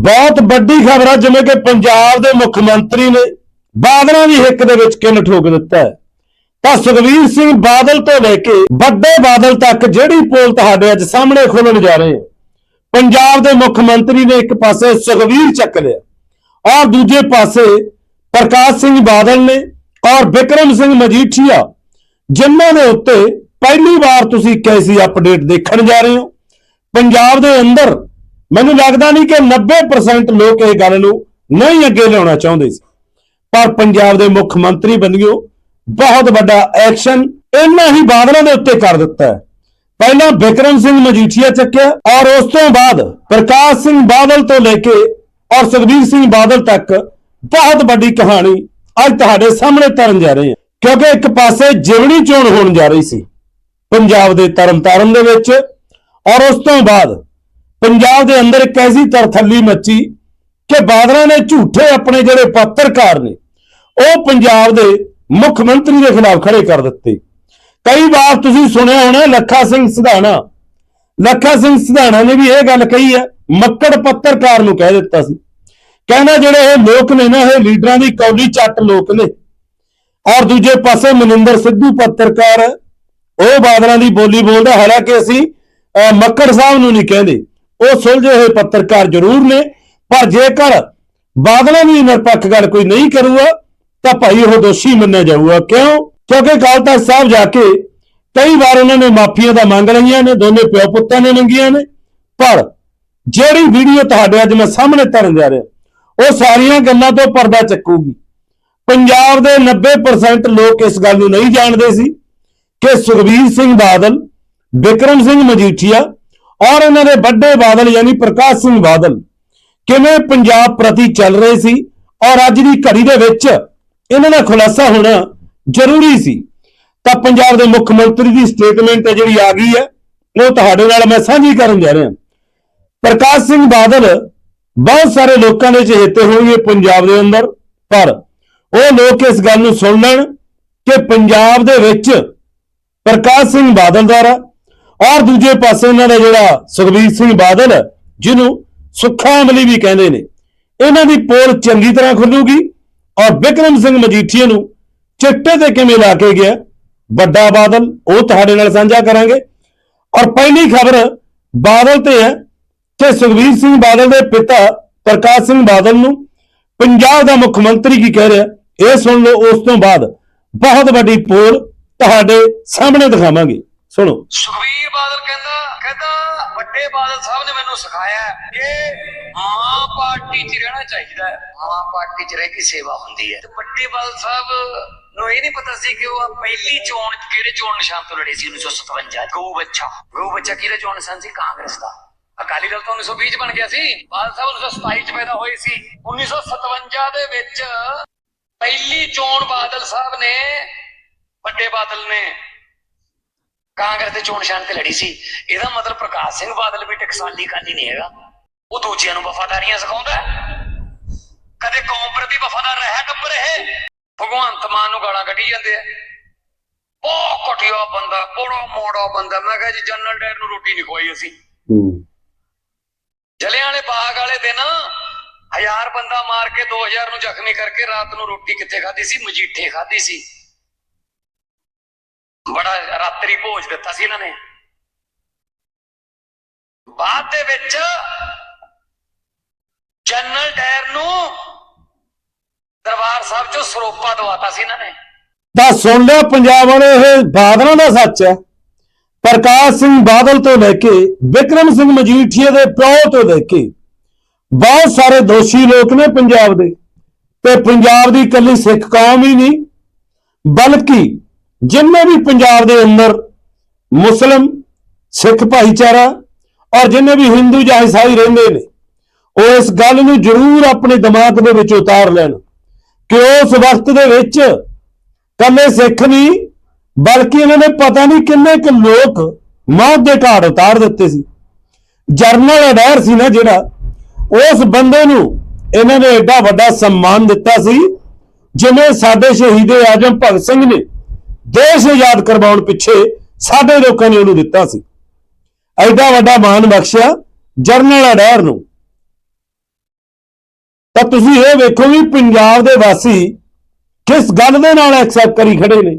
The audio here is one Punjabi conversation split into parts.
ਬਹੁਤ ਵੱਡੀ ਖਬਰ ਆ, ਜਿਵੇਂ ਕਿ ਪੰਜਾਬ ਦੇ ਮੁੱਖ ਮੰਤਰੀ ਨੇ ਬਾਦਲਾਂ ਦੀ ਹਿੱਕ ਦੇ ਵਿੱਚ ਕਿੰਨ ਠੋਕ ਦਿੱਤਾ ਹੈ। ਤਾਂ ਸੁਖਵੀਰ ਸਿੰਘ ਬਾਦਲ ਤੋਂ ਲੈ ਕੇ ਵੱਡੇ ਬਾਦਲ ਤੱਕ ਜਿਹੜੀ ਪੋਲ ਤੁਹਾਡੇ ਅੱਜ ਸਾਹਮਣੇ ਖੋਲਣ ਜਾ ਰਹੇ ਪੰਜਾਬ ਦੇ ਮੁੱਖ ਮੰਤਰੀ ਨੇ ਇੱਕ ਪਾਸੇ ਸੁਖਵੀਰ ਚੱਕ ਲਿਆ, ਔਰ ਦੂਜੇ ਪਾਸੇ ਪ੍ਰਕਾਸ਼ ਸਿੰਘ ਬਾਦਲ ਨੇ ਔਰ ਵਿਕਰਮ ਸਿੰਘ ਮਜੀਠੀਆ, ਜਿਨ੍ਹਾਂ ਦੇ ਉੱਤੇ ਪਹਿਲੀ ਵਾਰ ਤੁਸੀਂ ਕੈਸੀ ਅਪਡੇਟ ਦੇਖਣ ਜਾ ਰਹੇ ਹੋ। ਪੰਜਾਬ ਦੇ ਅੰਦਰ ਮੈਨੂੰ ਲੱਗਦਾ ਨਹੀਂ ਕਿ 90% ਲੋਕ ਇਹ ਗੱਲ ਨੂੰ ਨਹੀਂ ਅੱਗੇ ਲਿਆਉਣਾ ਚਾਹੁੰਦੇ ਸੀ। ਪਰ ਪੰਜਾਬ ਦੇ ਮੁੱਖ ਮੰਤਰੀ ਬੰਦਿਓ ਬਹੁਤ ਵੱਡਾ ਐਕਸ਼ਨ ਇਹਨਾਂ ਹੀ ਬਾਦਲਾਂ ਦੇ ਉੱਤੇ ਕਰ ਦਿੱਤਾ ਹੈ। ਪਹਿਲਾਂ ਵਿਕਰਮ ਸਿੰਘ ਮਜੀਠੀਆ ਚੱਕਿਆ ਔਰ ਉਸ ਤੋਂ ਬਾਅਦ ਪ੍ਰਕਾਸ਼ ਸਿੰਘ ਬਾਦਲ ਤੋਂ ਲੈ ਕੇ ਔਰ ਸੁਖਬੀਰ ਸਿੰਘ ਬਾਦਲ ਤੱਕ ਬਹੁਤ ਵੱਡੀ ਕਹਾਣੀ ਅੱਜ ਤੁਹਾਡੇ ਸਾਹਮਣੇ ਤਰਨ ਜਾ ਰਹੀ ਹੈ। ਕਿਉਂਕਿ ਇੱਕ ਪਾਸੇ ਜਿਵਣੀ ਚੋਣ ਹੋਣ ਜਾ ਰਹੀ ਸੀ, ਪੰਜਾਬ ਦੇ ਤਰਨਤਾਰਨ ਦੇ ਵਿੱਚ ਔਰ ਉਸ ਤੋਂ ਬਾਅਦ ਪੰਜਾਬ ਦੇ ਅੰਦਰ ਇੱਕ ਐਸੀ ਤਰਥੱਲੀ ਮੱਚੀ ਕਿ ਬਾਦਲਾਂ ਨੇ ਝੂਠੇ ਆਪਣੇ ਜਿਹੜੇ ਪੱਤਰਕਾਰ ਨੇ, ਉਹ ਪੰਜਾਬ ਦੇ ਮੁੱਖ ਮੰਤਰੀ ਦੇ ਖਿਲਾਫ ਖੜੇ ਕਰ ਦਿੱਤੇ। ਕਈ ਵਾਰ ਤੁਸੀਂ ਸੁਣਿਆ ਹੋਣਾ, ਲੱਖਾ ਸਿੰਘ ਸਿਧਾਣਾ, ਲੱਖਾ ਸਿੰਘ ਸਿਧਾਣਾ ਨੇ ਵੀ ਇਹ ਗੱਲ ਕਹੀ ਹੈ, ਮੱਕੜ ਪੱਤਰਕਾਰ ਨੂੰ ਕਹਿ ਦਿੱਤਾ ਸੀ। ਕਹਿੰਦਾ ਜਿਹੜੇ ਇਹ ਲੋਕ ਨੇ ਨਾ, ਇਹ ਲੀਡਰਾਂ ਦੀ ਕੌਲੀ ਚੱਟ ਲੋਕ ਨੇ। ਔਰ ਦੂਜੇ ਪਾਸੇ ਮਨਿੰਦਰ ਸਿੱਧੂ ਪੱਤਰਕਾਰ, ਉਹ ਬਾਦਲਾਂ ਦੀ ਬੋਲੀ ਬੋਲਦਾ, ਹਾਲਾਂਕਿ ਅਸੀਂ ਮੱਕੜ ਸਾਹਿਬ ਨੂੰ ਨਹੀਂ ਕਹਿੰਦੇ। ਉਹ ਸੁਲਝੇ ਹੋਏ ਪੱਤਰਕਾਰ ਜ਼ਰੂਰ ਨੇ, ਪਰ ਜੇਕਰ ਬਾਦਲਾਂ ਦੀ ਨਿਰਪੱਖ ਗੱਲ ਕੋਈ ਨਹੀਂ ਕਰੂਗਾ, ਤਾਂ ਭਾਈ ਉਹ ਦੋਸ਼ੀ ਮੰਨਿਆ ਜਾਊਗਾ। ਕਿਉਂ? ਕਿਉਂਕਿ ਅਕਾਲ ਤਖਤ ਸਾਹਿਬ ਜਾ ਕੇ ਕਈ ਵਾਰ ਉਹਨਾਂ ਨੇ ਮਾਫੀਆਂ ਦਾ ਮੰਗ ਲਈਆਂ ਨੇ, ਦੋਨੇ ਪਿਓ ਪੁੱਤਾਂ ਨੇ ਮੰਗੀਆਂ ਨੇ, ਪਰ ਜਿਹੜੀ ਵੀਡੀਓ ਤੁਹਾਡੇ ਅੱਜ ਮੈਂ ਸਾਹਮਣੇ ਧਰਨ ਜਾ ਰਿਹਾ, ਉਹ ਸਾਰੀਆਂ ਗੱਲਾਂ ਤੋਂ ਪਰਦਾ ਚੱਕੂਗੀ। ਪੰਜਾਬ ਦੇ 90% ਲੋਕ ਇਸ ਗੱਲ ਨੂੰ ਨਹੀਂ ਜਾਣਦੇ ਸੀ ਕਿ ਸੁਖਬੀਰ ਸਿੰਘ ਬਾਦਲ, ਵਿਕਰਮ ਸਿੰਘ ਮਜੀਠੀਆ ਔਰ ਇਹਨਾਂ ਦੇ ਵੱਡੇ ਬਾਦਲ ਯਾਨੀ ਪ੍ਰਕਾਸ਼ ਸਿੰਘ ਬਾਦਲ ਕਿਵੇਂ ਪੰਜਾਬ ਪ੍ਰਤੀ ਚੱਲ ਰਹੇ ਸੀ ਔਰ ਅੱਜ ਦੀ ਘੜੀ ਦੇ ਵਿੱਚ ਇਹਨਾਂ ਦਾ ਖੁਲਾਸਾ ਹੋਣਾ ਜ਼ਰੂਰੀ ਸੀ। ਤਾਂ ਪੰਜਾਬ ਦੇ ਮੁੱਖ ਮੰਤਰੀ ਦੀ ਸਟੇਟਮੈਂਟ ਜਿਹੜੀ ਆ ਗਈ ਹੈ, ਉਹ ਤੁਹਾਡੇ ਨਾਲ ਮੈਂ ਸਾਂਝੀ ਕਰਨ ਜਾ ਰਿਹਾ। ਪ੍ਰਕਾਸ਼ ਸਿੰਘ ਬਾਦਲ ਬਹੁਤ ਸਾਰੇ ਲੋਕਾਂ ਦੇ ਚਹੇਤੇ ਹੋਣਗੇ ਪੰਜਾਬ ਦੇ ਅੰਦਰ, ਪਰ ਉਹ ਲੋਕ ਇਸ ਗੱਲ ਨੂੰ ਸੁਣ ਲੈਣ ਕਿ ਪੰਜਾਬ ਦੇ ਵਿੱਚ ਪ੍ਰਕਾਸ਼ ਸਿੰਘ ਬਾਦਲ ਦੁਆਰਾ ਔਰ ਦੂਜੇ ਪਾਸੇ ਉਹਨਾਂ ਦਾ ਜਿਹੜਾ ਸੁਖਬੀਰ ਸਿੰਘ ਬਾਦਲ, ਜਿਹਨੂੰ ਸੁੱਖਾ ਅਮਲੀ ਵੀ ਕਹਿੰਦੇ ਨੇ, ਇਹਨਾਂ ਦੀ ਪੋਲ ਚੰਗੀ ਤਰ੍ਹਾਂ ਖੁੱਲੂਗੀ ਔਰ ਵਿਕਰਮ ਸਿੰਘ ਮਜੀਠੀਆ ਨੂੰ ਚਿੱਟੇ ਤੇ ਕਿਵੇਂ ਲਾ ਕੇ ਗਿਆ? ਵੱਡਾ ਬਾਦਲ, ਉਹ ਤੁਹਾਡੇ ਨਾਲ ਸਾਂਝਾ ਕਰਾਂਗੇ। ਔਰ ਪਹਿਲੀ ਖਬਰ ਬਾਦਲ ਤੇ ਹੈ ਕਿ ਸੁਖਬੀਰ ਸਿੰਘ ਬਾਦਲ ਦੇ ਪਿਤਾ ਪ੍ਰਕਾਸ਼ ਸਿੰਘ ਬਾਦਲ ਨੂੰ ਪੰਜਾਬ ਦਾ ਮੁੱਖ ਮੰਤਰੀ ਕੀ ਕਹਿ ਰਿਹਾ? ਇਹ ਸੁਣ ਲਓ, ਉਸ ਤੋਂ ਬਾਅਦ ਬਹੁਤ ਵੱਡੀ ਪੋਲ ਤੁਹਾਡੇ ਸਾਹਮਣੇ ਦਿਖਾਵਾਂਗੇ। ਸੁਣੋ। ਸੁਖਬੀਰ ਬਾਦਲ ਕਹਿੰਦਾ ਕਹਿੰਦਾ ਵੱਡੇ ਬਾਦਲ ਸਾਹਿਬ ਨੇ ਮੈਨੂੰ ਸਿਖਾਇਆ ਹੈ ਕਿ ਮਾਂ ਪਾਰਟੀ 'ਚ ਰਹਿਣਾ ਚਾਹੀਦਾ ਹੈ। ਮਾਂ ਪਾਰਟੀ 'ਚ ਰਹਿ ਕੇ ਸੇਵਾ ਹੁੰਦੀ ਹੈ। ਤੇ ਵੱਡੇ ਬਾਦਲ ਸਾਹਿਬ ਨੂੰ ਇਹ ਨਹੀਂ ਪਤਾ ਸੀ ਕਿ ਉਹ ਪਹਿਲੀ ਚੋਣ ਕਿਹੜੇ ਚੋਣ ਨਿਸ਼ਾਨ ਤੋਂ ਲੜੇ ਸੀ 1957 ਗਊ ਬੱਚਾ। ਗਊ ਬੱਚਾ ਕਿਹੜੇ ਚੋਣ ਨਿਸ਼ਾਨ ਸੀ? ਕਾਂਗਰਸ ਦਾ। ਅਕਾਲੀ ਦਲ ਤੋਂ 1920 ਚ ਬਣ ਗਿਆ ਸੀ। ਬਾਦਲ ਸਾਹਿਬ 1927 ਚ ਪੈਦਾ ਹੋਏ ਸੀ। 1957 ਦੇ ਵਿੱਚ ਪਹਿਲੀ ਚੋਣ ਬਾਦਲ ਸਾਹਿਬ ਨੇ, ਵੱਡੇ ਬਾਦਲ ਨੇ ਕਾਂਗਰਸ ਦੇ ਚੋਣ ਨਿਸ਼ਾਨ ਤੇ ਲੜੀ ਸੀ। ਇਹਦਾ ਮਤਲਬ ਪ੍ਰਕਾਸ਼ ਸਿੰਘ ਬਾਦਲ ਵੀ ਟਕਸਾਲੀ ਕਾਲੀ ਨਹੀਂ ਹੈਗਾ। ਉਹ ਦੂਜਿਆਂ ਨੂੰ ਵਫਾਦਾਰੀਆਂ ਸਿਖਾਉਂਦਾ। ਕਦੇ ਕੌਮ ਪ੍ਰਤੀ ਵਫਾਦਾਰ ਰਿਹਾ ਟੱਪ ਰਹੇ। ਭਗਵੰਤ ਮਾਨ ਨੂੰ ਗਾਲਾਂ ਕੱਢੀ ਜਾਂਦੇ ਆ। ਬਹੁਤ ਘਟਿਆ ਬੰਦਾ ਬੜਾ ਮੋੜਾ ਬੰਦਾ। ਮੈਂ ਕਿਹਾ ਜੀ ਜਨਰਲ ਡਾਇਰ ਨੂੰ ਰੋਟੀ ਨਹੀਂ ਖਵਾਈ ਅਸੀਂ। ਜਲਿਆਂ ਵਾਲੇ ਬਾਗ ਵਾਲੇ ਦਿਨ ਹਜ਼ਾਰ ਬੰਦਾ ਮਾਰ ਕੇ 2000 ਨੂੰ ਜ਼ਖਮੀ ਕਰਕੇ ਰਾਤ ਨੂੰ ਰੋਟੀ ਕਿੱਥੇ ਖਾਧੀ ਸੀ? ਮਜੀਠੇ ਖਾਧੀ ਸੀ। ਬੜਾ ਰਾਤਰੀ ਭੋਜ ਦਿੱਤਾ ਸੀ ਇਹਨਾਂ ਨੇ। ਬਾਅਦ ਦੇ ਵਿੱਚ ਜਨਰਲ ਡਾਇਰ ਨੂੰ ਦਰਬਾਰ ਸਾਹਿਬ ਚੋਂ ਸਰੋਪਾ ਦਵਾਤਾ ਸੀ ਇਹਨਾਂ ਨੇ। ਤਾਂ ਸੁਣ ਲਿਆ ਪੰਜਾਬ ਵਾਲੇ ਇਹ ਬਾਦਲਾਂ ਦਾ ਸੱਚ ਹੈ। ਪ੍ਰਕਾਸ਼ ਸਿੰਘ ਬਾਦਲ ਤੋਂ ਲੈ ਕੇ ਵਿਕਰਮ ਸਿੰਘ ਮਜੀਠੀਏ ਦੇ ਪਿਓ ਤੋਂ ਲੈ ਕੇ ਬਹੁਤ ਸਾਰੇ ਦੋਸ਼ੀ ਲੋਕ ਨੇ ਪੰਜਾਬ ਦੇ। ਤੇ ਪੰਜਾਬ ਦੀ ਇਕੱਲੀ ਸਿੱਖ ਕੌਮ ਹੀ ਨਹੀਂ, ਬਲਕਿ ਜਿੰਨੇ ਵੀ ਪੰਜਾਬ ਦੇ ਅੰਦਰ ਮੁਸਲਮ, ਸਿੱਖ ਭਾਈਚਾਰਾ ਔਰ ਜਿੰਨੇ ਵੀ ਹਿੰਦੂ ਜਾਂ ਈਸਾਈ ਰਹਿੰਦੇ ਨੇ, ਉਹ ਇਸ ਗੱਲ ਨੂੰ ਜ਼ਰੂਰ ਆਪਣੇ ਦਿਮਾਗ ਦੇ ਵਿੱਚ ਉਤਾਰ ਲੈਣ ਕਿ ਉਸ ਵਕਤ ਦੇ ਵਿੱਚ ਕੱਲੇ ਸਿੱਖ ਨਹੀਂ, ਬਲਕਿ ਇਹਨਾਂ ਨੇ ਪਤਾ ਨਹੀਂ ਕਿੰਨੇ ਕੁ ਲੋਕ ਮੌਤ ਦੇ ਘਾਟ ਉਤਾਰ ਦਿੱਤੇ ਸੀ। ਜਰਨਲ ਅਡਾਇਰ ਸੀ ਨਾ ਜਿਹੜਾ, ਉਸ ਬੰਦੇ ਨੂੰ ਇਹਨਾਂ ਨੇ ਐਡਾ ਵੱਡਾ ਸਨਮਾਨ ਦਿੱਤਾ ਸੀ, ਜਿਵੇਂ ਸਾਡੇ ਸ਼ਹੀਦੇ ਆਜਮ ਭਗਤ ਸਿੰਘ ਨੇ ਦੇਸ਼ ਆਜ਼ਾਦ ਕਰਵਾਉਣ ਪਿੱਛੇ ਸਾਡੇ ਲੋਕਾਂ ਨੇ ਉਹਨੂੰ ਦਿੱਤਾ ਸੀ। ਐਡਾ ਵੱਡਾ ਮਾਣ ਬਖਸ਼ਿਆ ਜਰਨਲ ਅਡਾਇਰ ਨੂੰ। ਤਾਂ ਤੁਸੀਂ ਇਹ ਵੇਖੋ ਵੀ ਪੰਜਾਬ ਦੇ ਵਾਸੀ ਕਿਸ ਗੱਲ ਦੇ ਨਾਲ ਐਕਸੈਪਟ ਕਰੀ ਖੜੇ ਨੇ।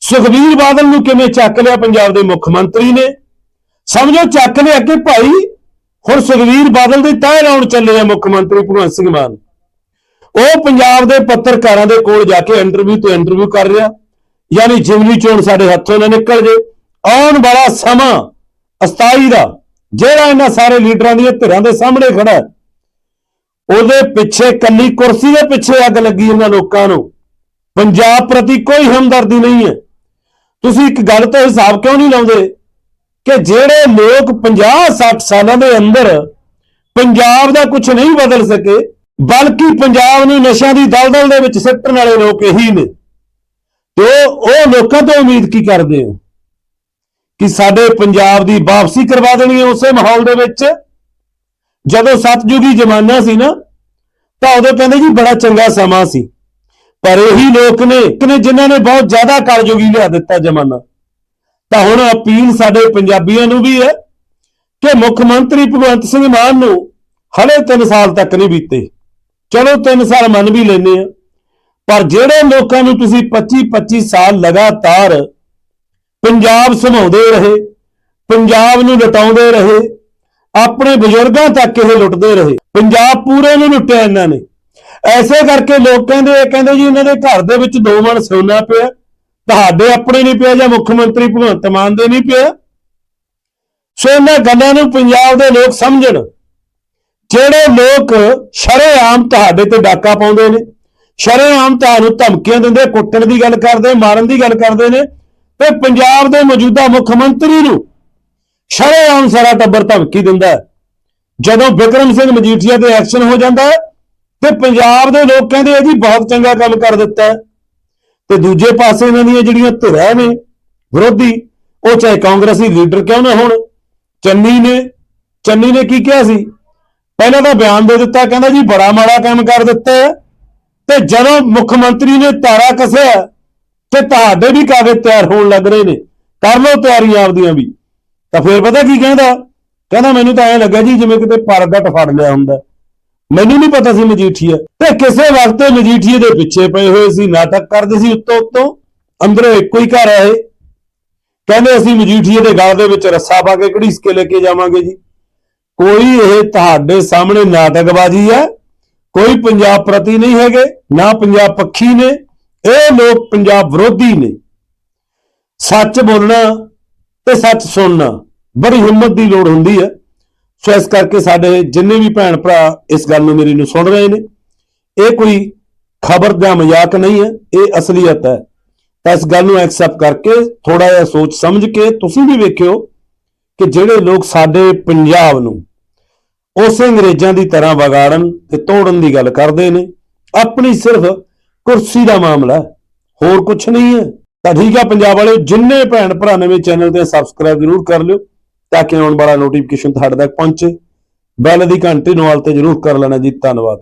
ਸੁਖਬੀਰ ਬਾਦਲ ਨੂੰ ਕਿਵੇਂ ਚੱਕ ਲਿਆ ਪੰਜਾਬ ਦੇ ਮੁੱਖ ਮੰਤਰੀ ਨੇ। ਸਮਝੋ ਚੱਕ ਲਿਆ ਕਿ ਭਾਈ ਹੁਣ ਸੁਖਬੀਰ ਬਾਦਲ ਦੇ ਤਹਿ ਲਾਉਣ ਚੱਲੇ ਆ ਮੁੱਖ ਮੰਤਰੀ ਭਗਵੰਤ ਸਿੰਘ ਮਾਨ। ਉਹ ਪੰਜਾਬ ਦੇ ਪੱਤਰਕਾਰਾਂ ਦੇ ਕੋਲ ਜਾ ਕੇ ਇੰਟਰਵਿਊ ਤੋਂ ਇੰਟਰਵਿਊ ਕਰ ਰਿਹਾ। ਯਾਨੀ ਜਿਮਨੀ ਚੋਣ ਸਾਡੇ ਹੱਥੋਂ ਨਾ ਨਿਕਲ ਜੇ, ਆਉਣ ਵਾਲਾ ਸਮਾਂ ਅਸਥਾਈ ਦਾ, ਜਿਹੜਾ ਇਹਨਾਂ ਸਾਰੇ ਲੀਡਰਾਂ ਦੀਆਂ ਧਿਰਾਂ ਦੇ ਸਾਹਮਣੇ ਖੜਾ ਹੈ। ਉਹਦੇ ਪਿੱਛੇ ਕੱਲੀ ਕੁਰਸੀ ਦੇ ਪਿੱਛੇ ਅੱਗ ਲੱਗੀ ਇਹਨਾਂ ਲੋਕਾਂ ਨੂੰ। ਪੰਜਾਬ ਪ੍ਰਤੀ ਕੋਈ ਹਮਦਰਦੀ ਨਹੀਂ ਹੈ। ਤੁਸੀਂ ਇੱਕ ਗੱਲ ਤੋਂ ਹਿਸਾਬ ਕਿਉਂ ਨਹੀਂ ਲਾਉਂਦੇ ਕਿ ਜਿਹੜੇ ਲੋਕ 50 60 ਸਾਲਾਂ ਦੇ ਅੰਦਰ ਪੰਜਾਬ ਦਾ ਕੁਝ ਨਹੀਂ ਬਦਲ ਸਕੇ, ਬਲਕਿ ਪੰਜਾਬ ਨੂੰ ਨਸ਼ਿਆਂ ਦੀ ਦਲਦਲ ਦੇ ਵਿੱਚ ਸਿੱਟਣ ਵਾਲੇ ਲੋਕ ਇਹੀ ਨੇ। ਤੇ ਉਹ ਲੋਕਾਂ ਤੋਂ ਉਮੀਦ ਕੀ ਕਰਦੇ ਹੋ? ਕਿ ਸਾਡੇ ਪੰਜਾਬ ਦੀ ਵਾਪਸੀ ਕਰਵਾ ਦੇਣੀ ਹੈ ਉਸੇ ਮਾਹੌਲ ਦੇ ਵਿੱਚ? ਜਦੋਂ ਸਤਜੁਗੀ ਜ਼ਮਾਨਾ ਸੀ ਨਾ, ਤਾਂ ਉਦੋਂ ਕਹਿੰਦੇ ਜੀ ਬੜਾ ਚੰਗਾ ਸਮਾਂ ਸੀ। ਪਰ ਇਹੀ ਲੋਕ ਨੇ ਕਿ ਜਿਨ੍ਹਾਂ ਨੇ ਬਹੁਤ ਜ਼ਿਆਦਾ ਕਲਯੁਗੀ ਲਿਆ ਦਿੱਤਾ ਜ਼ਮਾਨਾ। ਤਾਂ ਹੁਣ ਅਪੀਲ ਸਾਡੇ ਪੰਜਾਬੀਆਂ ਨੂੰ ਵੀ ਹੈ ਕਿ ਮੁੱਖ ਮੰਤਰੀ ਭਗਵੰਤ ਸਿੰਘ ਮਾਨ ਨੂੰ ਹਲੇ 3 ਸਾਲ ਤੱਕ ਨਹੀਂ ਬੀਤੇ। ਚਲੋ 3 ਸਾਲ ਮੰਨ ਵੀ ਲੈਨੇ ਆ ਪਰ ਜਿਹੜੇ ਲੋਕਾਂ ਨੂੰ ਤੁਸੀਂ 25 25 ਸਾਲ ਲਗਾਤਾਰ ਪੰਜਾਬ ਸੰਭਾਉਂਦੇ ਰਹੇ, ਪੰਜਾਬ ਨੂੰ ਲਟਾਉਂਦੇ ਰਹੇ, ਆਪਣੇ ਬਜ਼ੁਰਗਾਂ ਤੱਕ ਇਹ ਲੁੱਟਦੇ ਰਹੇ, ਪੰਜਾਬ ਪੂਰੇ ਨੂੰ ਲੁੱਟਿਆ ਇਹਨਾਂ ਨੇ। ਐਸੇ ਕਰਕੇ ਲੋਕ ਕਹਿੰਦੇ, ਇਹ ਕਹਿੰਦੇ ਜੀ ਇਹਨਾਂ ਦੇ ਘਰ ਦੇ ਵਿੱਚ ਦੋ ਮਣ ਸੋਨਾ ਪਿਆ, ਤੁਹਾਡੇ ਆਪਣੇ ਨਹੀਂ ਪਿਆ ਜਾਂ ਮੁੱਖ ਮੰਤਰੀ ਭਗਵੰਤ ਮਾਨ ਦੇ ਨਹੀਂ ਪਿਆ। ਸੋ ਇਹਨਾਂ ਗੱਲਾਂ ਨੂੰ ਪੰਜਾਬ ਦੇ ਲੋਕ ਸਮਝਣ। ਜਿਹੜੇ ਲੋਕ ਸ਼ਰੇਆਮ ਤੁਹਾਡੇ ਤੇ ਡਾਕਾ ਪਾਉਂਦੇ ਨੇ ਸ਼ਰੇਆਮ ਤੁਹਾਨੂੰ ਧਮਕੀਆਂ ਦਿੰਦੇ, ਕੁੱਟਣ ਦੀ ਗੱਲ ਕਰਦੇ, ਮਾਰਨ ਦੀ ਗੱਲ ਕਰਦੇ ਨੇ। ਤੇ ਪੰਜਾਬ ਦੇ ਮੌਜੂਦਾ ਮੁੱਖ ਮੰਤਰੀ ਨੂੰ ਸ਼ਰੇਆਮ ਸਾਰਾ ਟੱਬਰ ਧਮਕੀ ਦਿੰਦਾ ਜਦੋਂ ਵਿਕਰਮ ਸਿੰਘ ਮਜੀਠੀਆ ਤੇ ਐਕਸ਼ਨ ਹੋ ਜਾਂਦਾ ਤੇ ਪੰਜਾਬ ਦੇ ਲੋਕ ਕਹਿੰਦੇ ਆ ਜੀ, ਬਹੁਤ ਚੰਗਾ ਕੰਮ ਕਰ ਦਿੱਤਾ ਤੇ ਦੂਜੇ ਪਾਸੇ ਇਹਨਾਂ ਦੀਆਂ ਜਿਹੜੀਆਂ ਧਿਰਾਂ ਨੇ, ਵਿਰੋਧੀ, ਉਹ ਚਾਹੇ ਕਾਂਗਰਸੀ ਲੀਡਰ ਕਿਉਂ ਨਾ ਹੋਣ, ਚੰਨੀ ਨੇ ਚੰਨੀ ਨੇ ਕੀ ਕਿਹਾ ਸੀ? ਪਹਿਲਾਂ ਤਾਂ ਬਿਆਨ ਦੇ ਦਿੱਤਾ, ਕਹਿੰਦਾ ਜੀ, ਬੜਾ ਮਾੜਾ ਕੰਮ ਕਰ ਦਿੱਤਾ ਹੈ। ਤੇ ਜਦੋਂ ਮੁੱਖ ਮੰਤਰੀ ਨੇ ਤਾਰਾ ਕੱਸਿਆ, ਤੇ ਤੁਹਾਡੇ ਵੀ ਕਾਗਜ਼ ਤਿਆਰ ਹੋਣ ਲੱਗ ਰਹੇ ਨੇ, ਕਰ ਲਓ ਤਿਆਰੀਆਂ ਆਪਦੀਆਂ ਵੀ। ਤਾਂ ਫਿਰ ਪਤਾ ਕੀ ਕਹਿੰਦਾ? ਕਹਿੰਦਾ, ਮੈਨੂੰ ਤਾਂ ਐਂ ਲੱਗਾ ਜੀ, ਜਿਵੇਂ ਕਿਤੇ ਪਰਗਟ ਫੜ ਲਿਆ ਹੁੰਦਾ। ਮੈਨੂੰ ਨਹੀਂ ਪਤਾ ਸੀ ਮਜੀਠੀਆ। ਤੇ ਕਿਸੇ ਵਕਤ ਮਜੀਠੀਏ ਦੇ ਪਿੱਛੇ ਪਏ ਹੋਏ ਸੀ, ਨਾਟਕ ਕਰਦੇ ਸੀ ਉੱਤੋਂ ਉੱਤੋਂ। ਅੰਦਰੋਂ ਇੱਕੋ ਹੀ ਘਰ ਆਏ। ਕਹਿੰਦੇ, ਅਸੀਂ ਮਜੀਠੀਏ ਦੇ ਗਲ ਦੇ ਵਿੱਚ ਰੱਸਾ ਪਾ ਕੇ ਘੜੀਸ ਕੇ ਲੈ ਕੇ ਜਾਵਾਂਗੇ ਜੀ। ਕੋਈ ਇਹ ਤੁਹਾਡੇ ਸਾਹਮਣੇ ਨਾਟਕਬਾਜ਼ੀ ਹੈ? ਕੋਈ ਪੰਜਾਬ ਪ੍ਰਤੀ ਨਹੀਂ ਹੈਗੇ, ਨਾ ਪੰਜਾਬ ਪੱਖੀ ਨੇ, ਇਹ ਲੋਕ ਪੰਜਾਬ ਵਿਰੋਧੀ ਨੇ। ਸੱਚ ਬੋਲਣਾ ਤੇ ਸੱਚ ਸੁਣਨਾ ਬੜੀ ਹਿੰਮਤ ਦੀ ਲੋੜ ਹੁੰਦੀ ਹੈ। ਸੋ ਇਸ ਕਰਕੇ ਸਾਡੇ ਜਿੰਨੇ ਵੀ ਭੈਣ ਭਰਾ ਇਸ ਗੱਲ ਨੂੰ ਮੇਰੀ ਨੂੰ ਸੁਣ ਰਹੇ ਨੇ, ਇਹ ਕੋਈ ਖਬਰ ਦਾ ਮਜ਼ਾਕ ਨਹੀਂ ਹੈ, ਇਹ ਅਸਲੀਅਤ ਹੈ। ਤਾਂ ਇਸ ਗੱਲ ਨੂੰ ਐਕਸੈਪਟ ਕਰਕੇ ਥੋੜਾ ਜਿਹਾ ਸੋਚ ਸਮਝ ਕੇ ਤੁਸੀਂ ਵੀ ਵੇਖਿਓ ਕਿ ਜਿਹੜੇ ਲੋਕ ਸਾਡੇ ਪੰਜਾਬ ਨੂੰ ਉਸੇ ਅੰਗਰੇਜ਼ਾਂ ਦੀ ਤਰ੍ਹਾਂ ਵਿਗਾੜਨ ਤੇ ਤੋੜਨ ਦੀ ਗੱਲ ਕਰਦੇ ਨੇ। ਆਪਣੀ ਸਿਰਫ ਕੁਰਸੀ ਦਾ ਮਾਮਲਾ ਹੋਰ ਕੁਝ ਨਹੀਂ ਹੈ। ਤਾਂ ਠੀਕ ਆ ਪੰਜਾਬ ਵਾਲਿਓ, ਜਿੰਨੇ ਭੈਣ ਭਰਾ ਨਵੇਂ ਚੈਨਲ ਤੇ ਸਬਸਕ੍ਰਾਈਬ ਜ਼ਰੂਰ ਕਰ ਲਿਓ, ਤਾਂ ਕਿ ਆਉਣ ਵਾਲਾ ਨੋਟੀਫਿਕੇਸ਼ਨ ਤੁਹਾਡੇ ਤੱਕ ਪਹੁੰਚੇ। ਬੈਲ ਦੀ ਘੰਟੀ ਨੂੰ ਵਾਲ ਤੇ ਜ਼ਰੂਰ ਕਰ ਲੈਣਾ ਜੀ, ਧੰਨਵਾਦ।